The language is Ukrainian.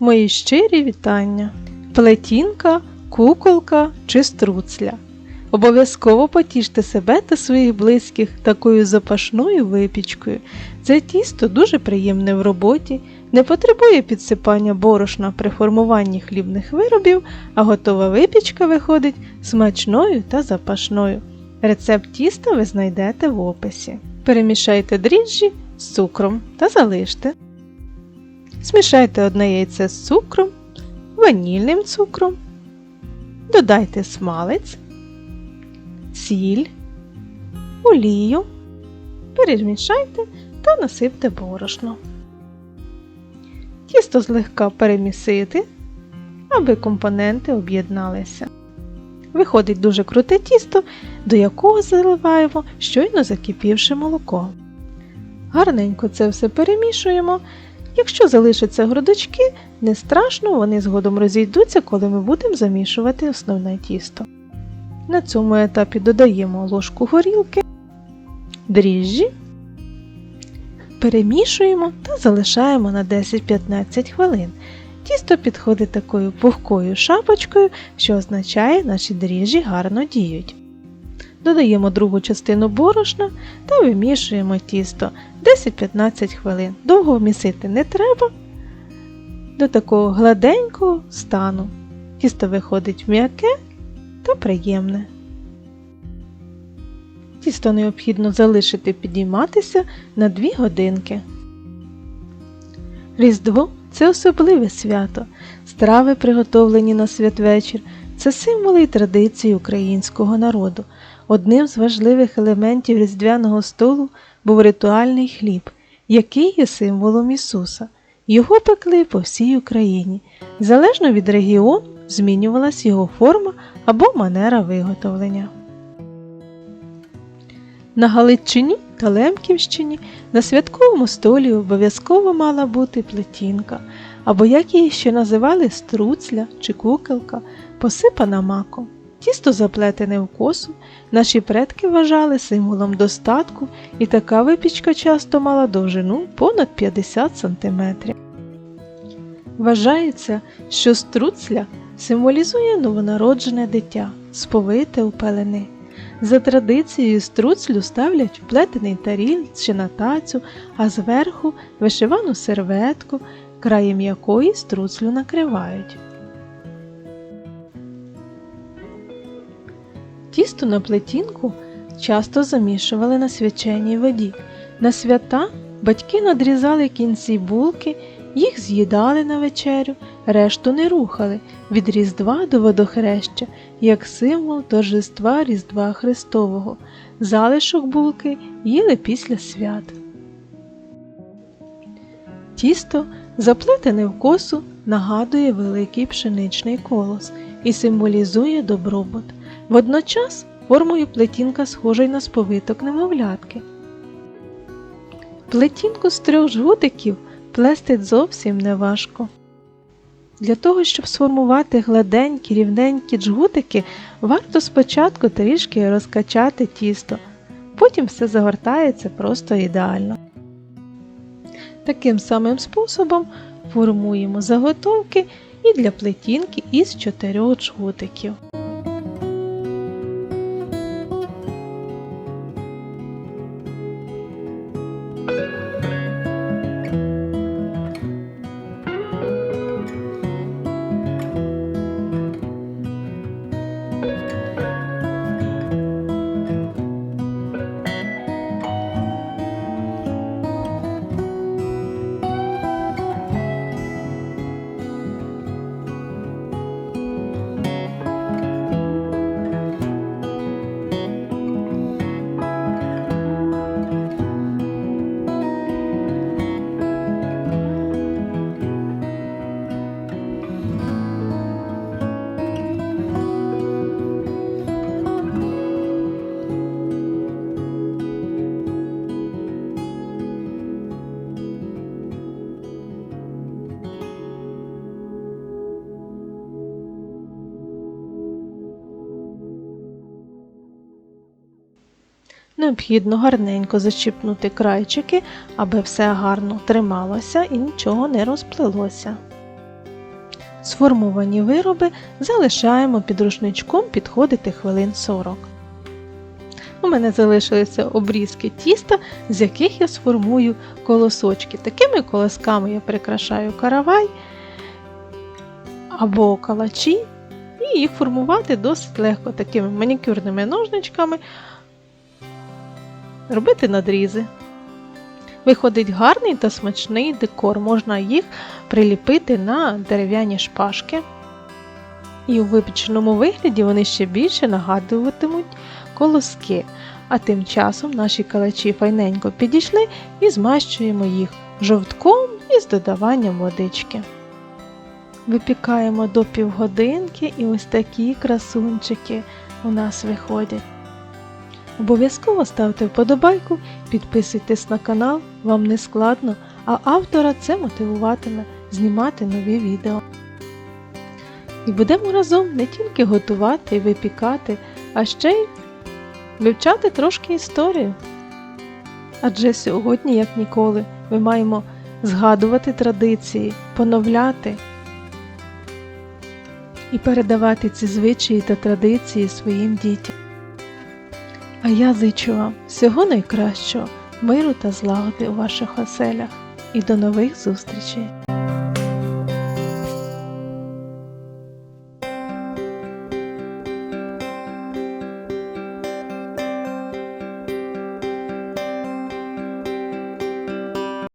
Мої щирі вітання. Плетінка, куколка чи струцля. Обов'язково потіште себе та своїх близьких такою запашною випічкою. Це тісто дуже приємне в роботі, не потребує підсипання борошна при формуванні хлібних виробів, а готова випічка виходить смачною та запашною. Рецепт тіста ви знайдете в описі. Перемішайте дріжджі з цукром та залиште. Змішайте одне яйце з цукром, ванільним цукром, додайте смалець, сіль, олію, перемішайте та насипте борошно. Тісто злегка перемісити, аби компоненти об'єдналися. Виходить дуже круте тісто, до якого заливаємо щойно закипівши молоко. Гарненько це все перемішуємо. Якщо залишаться грудочки, не страшно, вони згодом розійдуться, коли ми будемо замішувати основне тісто. На цьому етапі додаємо ложку горілки, дріжджі, перемішуємо та залишаємо на 10-15 хвилин. Тісто підходить такою пухкою шапочкою, що означає, наші дріжджі гарно діють. Додаємо другу частину борошна та вимішуємо тісто 10-15 хвилин. Довго вмісити не треба до такого гладенького стану. Тісто виходить м'яке та приємне. Тісто необхідно залишити підійматися на 2 годинки. Різдво це особливе свято. Страви, приготовлені на святвечір, це символи і традиції українського народу. Одним з важливих елементів різдвяного столу був ритуальний хліб, який є символом Ісуса. Його пекли по всій Україні. Залежно від регіону змінювалась його форма або манера виготовлення. На Галичині та Лемківщині на святковому столі обов'язково мала бути плетінка, або як її ще називали струцля чи куколка, посипана маком. Тісто заплетене в косу, наші предки вважали символом достатку, і така випічка часто мала довжину понад 50 см. Вважається, що струцля символізує новонароджене дитя, сповите у пелени. За традицією струцлю ставлять в плетений таріль чи на тацю, а зверху вишивану серветку, краєм якої струцлю накривають. Тісто на плетінку часто замішували на свяченій воді. На свята батьки надрізали кінці булки, їх з'їдали на вечерю, решту не рухали від Різдва до водохреща, як символ торжества Різдва Христового. Залишок булки їли після свят. Тісто, заплетене в косу, нагадує великий пшеничний колос і символізує добробут. Водночас формою плетінка схожа на сповиток немовлятки. Плетінку з трьох жгутиків плести зовсім не важко. Для того, щоб сформувати гладенькі рівненькі джгутики, варто спочатку трішки розкачати тісто, потім все загортається просто ідеально. Таким самим способом формуємо заготовки і для плетінки із чотирьох джгутиків. Необхідно гарненько зачіпнути крайчики, аби все гарно трималося і нічого не розплилося. Сформовані вироби залишаємо під рушничком підходити хвилин 40. У мене залишилися обрізки тіста, з яких я сформую колосочки. Такими колосками я прикрашаю каравай або калачі, і їх формувати досить легко такими манікюрними ножничками, робити надрізи. Виходить гарний та смачний декор, можна їх приліпити на дерев'яні шпажки. І у випіченому вигляді вони ще більше нагадуватимуть колоски. А тим часом наші калачі файненько підійшли і змащуємо їх жовтком із додаванням водички. Випікаємо до півгодинки і ось такі красунчики у нас виходять. Обов'язково ставте вподобайку, підписуйтесь на канал, вам не складно, а автора це мотивуватиме знімати нові відео. І будемо разом не тільки готувати і випікати, а ще й вивчати трошки історію. Адже сьогодні, як ніколи, ми маємо згадувати традиції, поновляти і передавати ці звичаї та традиції своїм дітям. А я зичу вам всього найкращого, миру та злагоди у ваших оселях і до нових зустрічей!